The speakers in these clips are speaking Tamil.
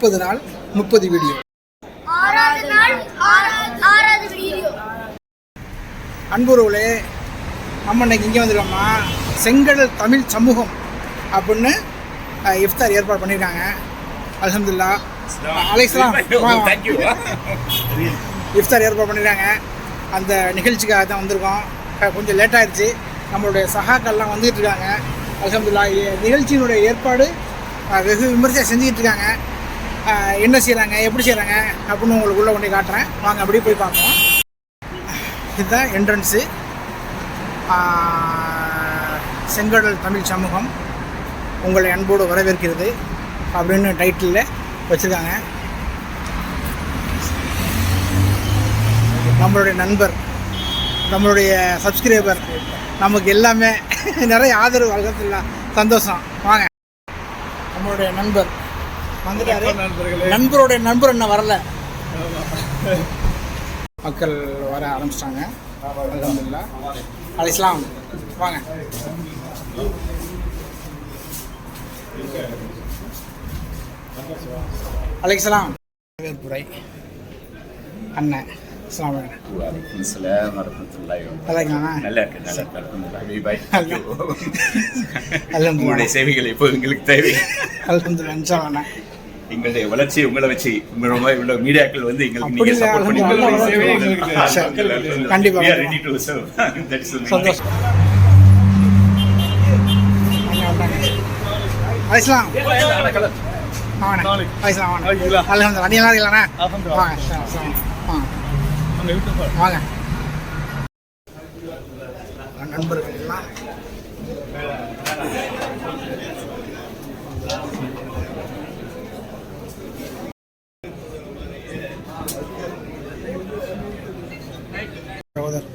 முப்பது நாள் முப்பது வீடியோ. ஆறாவது நாள் ஆறாவது ஆறாவது வீடியோ. அன்புறவுகளே நம்ம இன்னைக்கு இங்கே வந்திருக்கோம்னா செங்கடல் தமிழ் சமூகம் அப்படின்னு இஃப்தார் ஏற்பாடு பண்ணியிருக்காங்க அல்ஹம்துலில்லாஹ் அலைஸ்லாம் இஃப்தார் ஏற்பாடு பண்ணியிருக்காங்க அந்த நிகழ்ச்சிக்காக தான் வந்திருக்கோம். கொஞ்சம் லேட் ஆயிடுச்சு நம்மளுடைய சகாக்கள்லாம் வந்துகிட்டு இருக்காங்க. அல்ஹம்துலில்லாஹ் இ- நிகழ்ச்சியினுடைய ஏற்பாடு வெகு விமர்சையாக செஞ்சுக்கிட்டு இருக்காங்க. என்ன செய்கிறாங்க எப்படி செய்கிறாங்க அப்படின்னு உங்களுக்கு உள்ள கொண்டு காட்டுறேன். வாங்க அப்படியே போய் பார்ப்போம். இதுதான் என்ட்ரன்ஸு செங்கடல் தமிழ் சமூகம் உங்களை அன்போடு வரவேற்கிறது அப்படின்னு டைட்டிலில் வச்சுருக்காங்க. நம்மளுடைய நண்பர் நம்மளுடைய சப்ஸ்கிரைபர் நமக்கு எல்லாமே நிறைய ஆதரவு அல்ஹம்துலில்லாஹ் சந்தோஷம். வாங்க. நம்மளுடைய நண்பர். வந்துட்டாரு. நண்பருடைய நண்பர் என்ன வரல. மக்கள் வர ஆரம்பிச்சிட்டாங்க. அல்ஹம்துலில்லாஹ் அலிஸ்லாம் வாங்க. வரவேற்புரை அண்ணன். சேவைகள் இப்போ எங்களுக்கு தேவை. எங்களுடைய வளர்ச்சி உங்களை வச்சு உங்களோட உள்ள மீடியாக்கள் வந்து எங்களுக்கு நீங்க சப்போர்ட் பண்ணி. கண்டிப்பா. We are ready to serve. That is the main சந்தோஷம். அலிஸ்லாம் வாங்க. அலிஸ்லாம் வாங்க. அல்ஹம்துலில்லாஹ் இருக்கீங்களா வாங்க. சரி. வாங்க. வாங்க நண்பர்கள் எல்லாம் சகோதரர்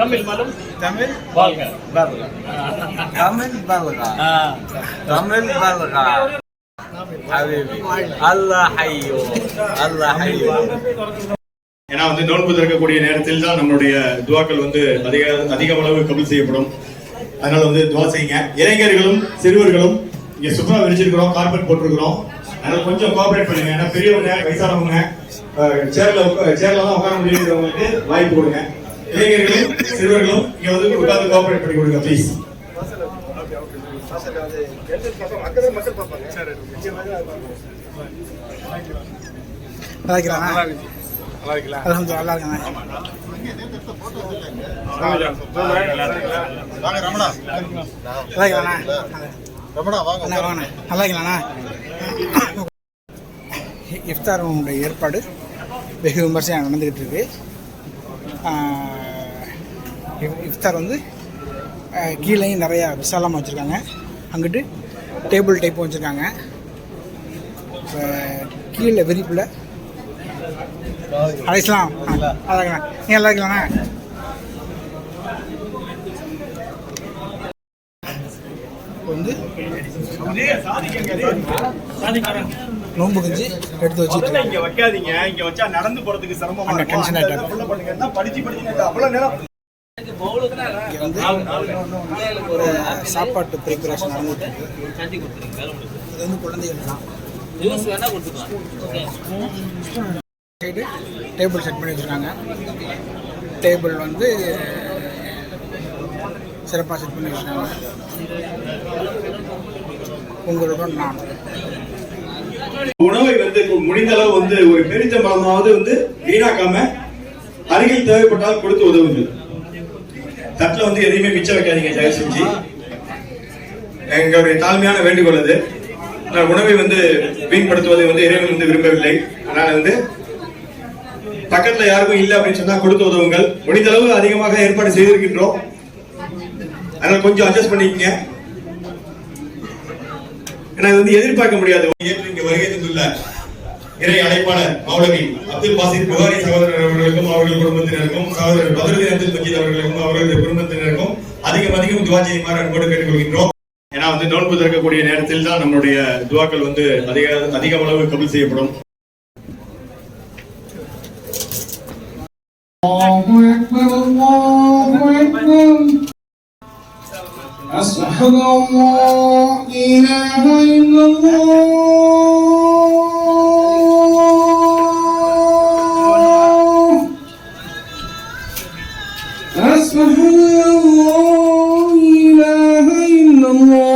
தமிழ் தமிழ் மதம் தமிழ் வாழ்க பல்கா தமிழ் பல்கா தமிழ் பல்கா حبيبي الله حيو الله حيو ஏன்னா வந்து நோன்பு திறக்கக்கூடிய நேரத்தில் தான் நம்மளுடைய துவாக்கள் வந்து அதிக அதிக அளவு கபுல் செய்யப்படும் அதனால வந்து துவா செய்யுங்க இளைஞர்களும் சிறுவர்களும் இங்க சுப்ரா விரிச்சிருக்கிறோம் கார்பெட் போட்டிருக்கிறோம் அதனால கொஞ்சம் கோஆபரேட் பண்ணுங்க ஏன்னா பெரியவங்க வயசானவங்க அஹ், சேர்ல உட்கா- சேர்ல தான் உட்கார முடியுங்கிறவங்களுக்கு வாய்ப்பு கொடுங்க இளைஞர்களும் சிறுவர்களும் இங்க வந்து உட்கார்ந்து கோஆபரேட் பண்ணி கொடுங்க ப்ளீஸ் நல்லா அல்ஹம்துலில்லாஹ் நல்லா இருக்காங்க. நல்லா இருக்கிறாண்ணா அண்ணா வாங்கண்ணா நல்லா இஃப்தாருடைய ஏற்பாடு வெகு விமர்சையாக நடந்துக்கிட்டு இருக்கு. ஆஹ் இஃப்- இஃப்தார் வந்து கீழேயும் நிறையா விசாலமாக வச்சுருக்காங்க. அங்கிட்டு டேபிள் டைப்பும் வச்சுருக்காங்க. கீழே விரிப்பில். அழைக்கலாம் இருக்கலாம் நீ நல்லா இருக்கலாண்ணா இப்போ வந்து நோன்பு கஞ்சி எடுத்து வச்சுட்டு. இங்க வைக்காதீங்க. இங்க வச்சா நடந்து போறதுக்கு சிரமமா. இருக்கும். பண்ணுங்க படிச்சு படிச்சு அவ்வளவு நேரம் இங்கே வந்து ஒரு சாப்பாட்டு ப்ரிப்பரேஷன் நடந்துட்டு இது வந்து குழந்தைகள் தான். சைடு டேபிள் செட் பண்ணி வச்சுருக்காங்க. டேபிள் வந்து சிறப்பாக செட் பண்ணி வச்சுருக்காங்க உங்களுடன் நான். உணவை வந்து முடிந்த அளவு வந்து ஒரு பெருத்தம்பளமாவது வந்து வீணாக்காம அருகில் தேவைப்பட்டால் கொடுத்து உதவுங்கள். தட்டில் வந்து எதையுமே மிச்சம் வைக்காதீங்க தயவு செஞ்சு. எங்களுடைய தாழ்மையான வேண்டுகோள் அது. உணவை வந்து வீண்படுத்துவதை வந்து இறைவன் வந்து விரும்பவில்லை. அதனால வந்து பக்கத்துல யாருக்கும் இல்லை அப்படின்னு சொன்னா கொடுத்து உதவுங்கள். முடிந்த அளவு அதிகமாக ஏற்பாடு செய்திருக்கின்றோம். அதனால கொஞ்சம் அட்ஜஸ்ட் பண்ணிக்கங்க. ஏன்னா இது வந்து எதிர்பார்க்க முடியாது. ஏற்று இங்க வருகை தந்துள்ள இறை அழைப்பாளர் மௌலவி அப்துல் பாசித் புகாரி சகோதரர் அவர்களுக்கும் அவர்கள் குடும்பத்தினருக்கும் சகோதரர் பதறுதி அப்துல் மஜீத் அவர்களுக்கும் அவர்களுடைய குடும்பத்தினருக்கும் அதிகம் அதிகம் துவா செய்யுமாறு அன்போடு கேட்டுக்கொள்கின்றோம். ஏன்னா வந்து நோன்பு திறக்கக்கூடிய நேரத்தில் தான் நம்மளுடைய துவாக்கள் வந்து அதிக அதிக அளவு கபுல் செய்யப்படும். أشهد أن لا الله. أن لا إله إلا الله.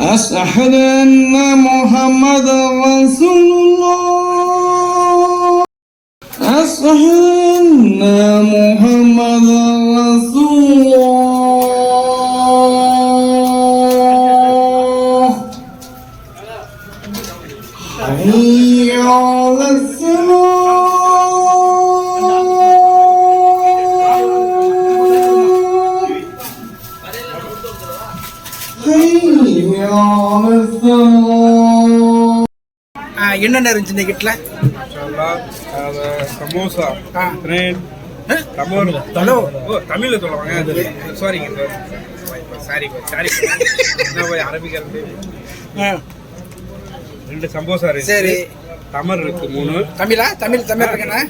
أشهد أن محمد رسول الله أن محمد رسول الله حي على الصلاة حي على الصلاة என்னென்ன இருந்துச்சு இந்த கிட்ல சமோசா. பிரெட் தமிழ். தமிழ்ல சொல்லுவாங்க. சாரிங்க சாரி. சாரி அரபிக்கிறது ரெண்டு? சமோசா இருக்கு சரி. தமர் இருக்கு மூணு. தமிழா? தமிழ் தமிழ் இருக்குண்ணா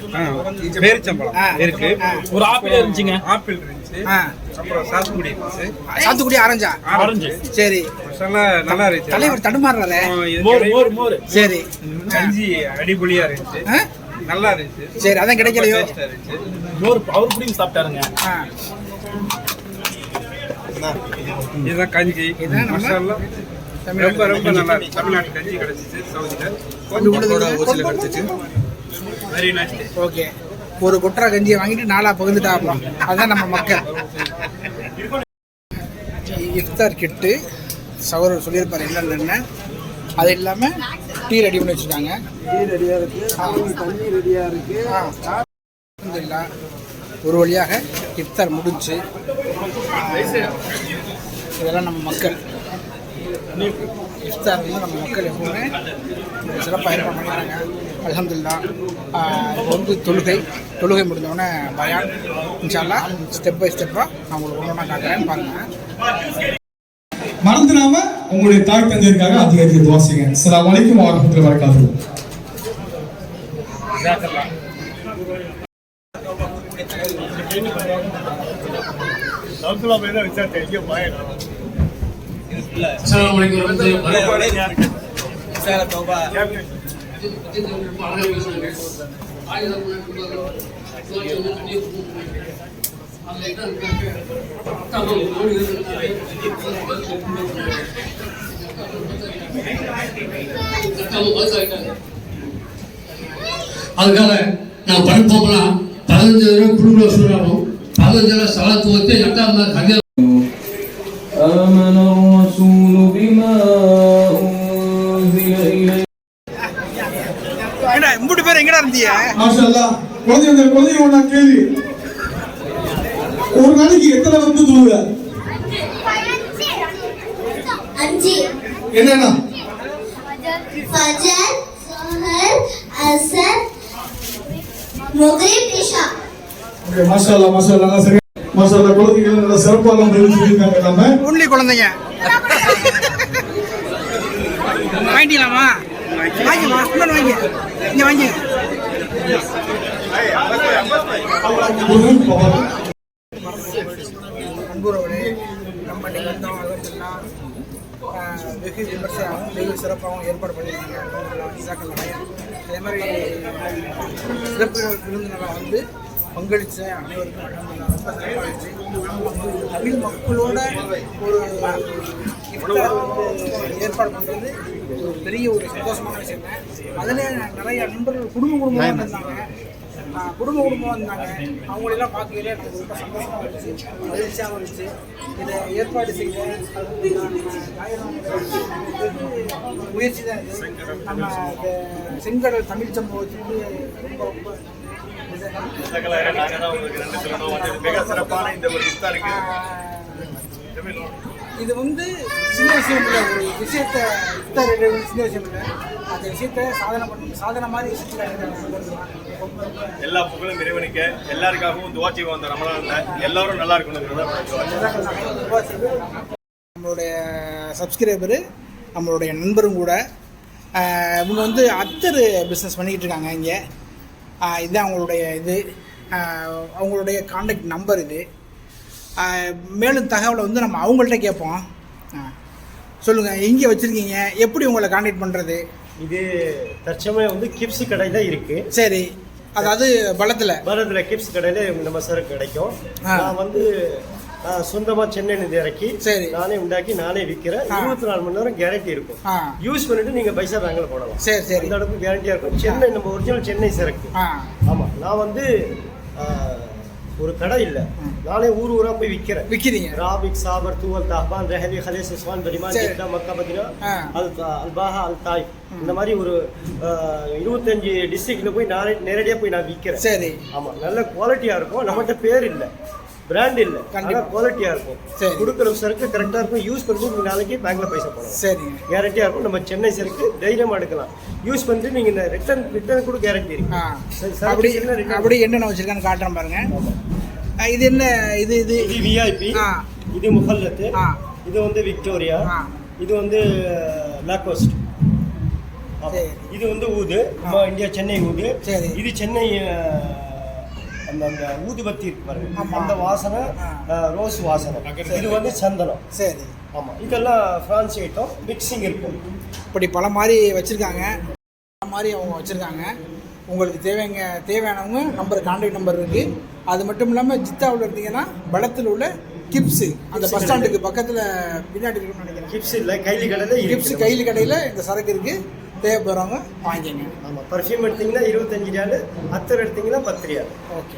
பேரிச்சம்பழம். இருக்கு. ஒரு ஆப்பிள் இருந்துச்சுங்க. ஆப்பிள் இருந்துச்சு. ஆ. அப்புறம் சாத்துக்குடி இருந்துச்சு. சாத்துக்குடி ஆரஞ்சா? ஆரஞ்சு. சரி. மசாலா நல்லா இருந்துச்சு. தலைவர் தடுமாறுறாரு. சரி. கஞ்சி அடிபொலியா இருந்துச்சு? நல்லா இருந்துச்சு. சரி அதான் கிடைக்கலையோ? மோர் அவர் புடிங்க சாப்பிட்டாருங்க. இதுதான் கஞ்சி. இதுதான் மசாலா. ரொம்ப ரொம்ப நல்லா. தமிழ்நாட்டு கஞ்சி கிடைச்சிச்சு சவுதியில. அப்படி உள்ளது வெரி நைஸ் ஓகே. ஒரு குற்ற கஞ்சியை வாங்கிட்டு நாலா பகிர்ந்துட்டாப்லாம் அதான் நம்ம மக்கள். இஃப்தார் கிட்டு சகோதரர் சொல்லியிருப்பார் என்னென்ன அது இல்லாமல் டீ ரெடி பண்ணி வச்சுருக்காங்க டீ ரெடியாக இருக்குது தண்ணி ரெடியாக இருக்குது ஒரு வழியாக இஃப்தார் முடிஞ்சு இதெல்லாம் நம்ம மக்கள். இஃப்தார் வந்து நம்ம மக்கள் எப்பவுமே சிறப்பாக பண்ணிக்கிறாங்க. அலமதுல்லா வந்து தொழுகை. தொழுகை முடிஞ்சவொடனே பயான். இன்ஷால்லா ஸ்டெப் பை ஸ்டெப்பாக நான் உங்களுக்கு ஒன்று ஒன்றா காட்டுறேன் பாருங்கள் மறந்துடாம உங்களுடைய தாய் தந்தையருக்காக அதிக அதிக துவா அதுக்காக நான் படிப்போம்னா பதினஞ்சு தடவை குடும்ப சொல்லுறோம் பதினஞ்சு தடவை சலத்துவத்தை எட்டாம் கல்யாணம் குழந்தை அந்த குழந்தைங்க ஒண்ணா கேள்வி. ஒரு நாளைக்கு எத்தனை வந்து தூங்க அஞ்சு. என்னன்னா? ஃபஜர் சுஹர் அசர் மக்ரிப் இஷா. ஓகே மாஷா அல்லாஹ் மாஷா அல்லாஹ் நல்லா சரி. மாஷா அல்லாஹ் குழந்தைகள் நல்லா எல்லாம் ஒன்லி குழந்தைங்க. வாங்கிமா இன்னொன்று வாங்கி. இங்கே வாங்கி. அன்புறவனே நம்ம இன்னைக்கு வந்தோம் வெகு விமர்சையாகவும் வெகு சிறப்பாகவும் ஏற்பாடு பண்ணியிருக்காங்க. அல்ஹம்துலில்லாஹ், ஜஸாக்கல்லாஹ் ஹைர். அதே மாதிரி சிறப்பு விருந்தினராக வந்து பங்களிச்ச அனைவருக்கும் அல்ஹம்துலில்லாஹ் ரொம்ப சிறப்பாக தமிழ் மக்களோட ஒரு இஃப்தார் ஏற்பாடு பண்ணுறது ஒரு பெரிய ஒரு சந்தோஷமான விஷயம் அதில் நிறைய நண்பர்கள் குடும்ப குடும்பமாக இருந்தாங்க. ஆஹ் குடும்ப குடும்பம் வந்தாங்க அவங்களெல்லாம் பார்க்கையிலே எனக்கு ரொம்ப சந்தோஷமாக இருந்துச்சு. மகிழ்ச்சியாக இருந்துச்சு. இதை ஏற்பாடு செய்ய முயற்சி தான் இது. நம்ம செங்கடல் தமிழ் சம்பவத்துக்கு ரொம்ப ரொம்ப மிக சிறப்பான இந்த ஒரு இஃப்தாருக்கு இது வந்து சின்ன விஷயம் இல்லை ஒரு விஷயத்தை இஃப்தார் சின்ன விஷயம் இல்லை அந்த விஷயத்தை சாதனை பண்ணி சாதனை மாதிரி செஞ்சு எல்லா புகழும் இறைவனுக்கு. எல்லாருக்காகவும் துவா செய்வோம் அந்த ரமலான்ல. எல்லாரும் நல்லா துவா நம்மளுடைய சப்ஸ்கிரைபரு நம்மளுடைய நண்பரும் கூட இவங்க வந்து அத்தர் பிஸ்னஸ் பண்ணிக்கிட்டு இருக்காங்க இங்கே. இதுதான் அவங்களுடைய இது. அவங்களுடைய காண்டாக்ட் நம்பர் இது. மேலும் தகவலை வந்து நம்ம அவங்கள்ட்ட கேட்போம். சொல்லுங்கள் எங்கே வச்சுருக்கீங்க? எப்படி உங்களை காண்டாக்ட் பண்ணுறது இது தற்சமயம் வந்து கிப்ஸ் கடையில இருக்கு. சரி அதாவது பலத்தில். பாரதில் கிப்ஸ் கடையில நம்ம சரக்கு கிடைக்கும். நான் வந்து ஆ, சொந்தமா சென்னையில இருந்து இறக்கி சரி. நானே உண்டாக்கி நானே விற்கிறேன். இருபத்தி நாலு மணி நேரம் கேரண்டி இருக்கும். யூஸ் பண்ணிட்டு நீங்க பைசா பேங்க்ல போடலாம். சரி சரி. அந்த அளவுக்கு கேரண்டியா இருக்கும். சென்னை நம்ம ஒரிஜினல் சென்னை சரக்கு ஆ. ஆமா நான் வந்து ஒரு கடை இல்ல. நானே ஊர் ஊரா போய் விற்கிறேன் விற்கிறீங்க ராபிக் சாபர் தூவல் தாஹ்பான் ரெஹலி ஹலேஸ் உஸ்மான் பரிமான். ஜித்தா மக்கா மதினா ஆ. Al Al Baha al Taif. இந்த மாதிரி ஒரு இருபத்தஞ்சு டிஸ்ட்ரிக்ட்ல போய் நானே நேரடியா போய் நான் விற்கிறேன் சரி. ஆமா. நல்ல குவாலிட்டியா இருக்கும். நம்மகிட்ட பேர் இல்ல. பிராண்ட் இல்ல. கண்டிப்பா. ஆனா குவாலிட்டியா இருக்கும். சரி. கொடுக்குற சரக்கு கரெக்டா இருக்கும். யூஸ் பண்ணிட்டு நீங்க நாளைக்கு பேங்க்ல பைசா போடலாம். சரிங்க கேரண்டியா இருக்கும். நம்ம சென்னை சரக்கு தைரியமா எடுக்கலாம். யூஸ் பண்ணிட்டு நீங்க இந்த ரிட்டர்ன் ரிட்டர்ன் கூட கேரண்டி இருக்கு. சரி, அப்படி அப்படி என்னென்ன வச்சுருக்கான்னு காட்டுறேன் பாருங்க. ஆ, இது என்ன? இது இது. இது விஐபி இது முகல்லத்து. இது வந்து விக்டோரியா. இது வந்து லாக்கோஸ்ட் சரி. இது வந்து ஊது. நம்ம இந்தியா சென்னை ஊது. சரி. இது சென்னை அந்த அந்த ஊதுபத்தி இருக்கு பாருங்க. அந்த வாசனை ரோஸ் வாசனை. இது வந்து சந்தனம். சரி. ஆமா. இதெல்லாம் பிரான்ஸ் ஐட்டம் மிக்சிங் இருக்கும். இப்படி பல மாதிரி வச்சுருக்காங்க. பல மாதிரி அவங்க வச்சுருக்காங்க. உங்களுக்கு தேவைங்க தேவையானவங்க நம்பர் கான்டாக்ட் நம்பர் இருக்குது அது மட்டும் இல்லாமல் ஜித்தாவில் இருந்தீங்கன்னா பலத்தில் உள்ள கிப்ஸு. அந்த பஸ் ஸ்டாண்டுக்கு பக்கத்தில் பின்னாடி இருக்குன்னு நினைக்கிறேன். கிப்ஸ் இல்ல கைலி கடையில கிப்ஸ் கையில் கடையில் இந்த சரக்கு இருக்குது தேவைப்படுறவங்க வாங்கிக்கங்க. ஆமா பர்ஃப்யூம் எடுத்தீங்கன்னா இருபத்தஞ்சு ரியாலு அத்தர் எடுத்தீங்கன்னா பத்து ரியால் ஓகே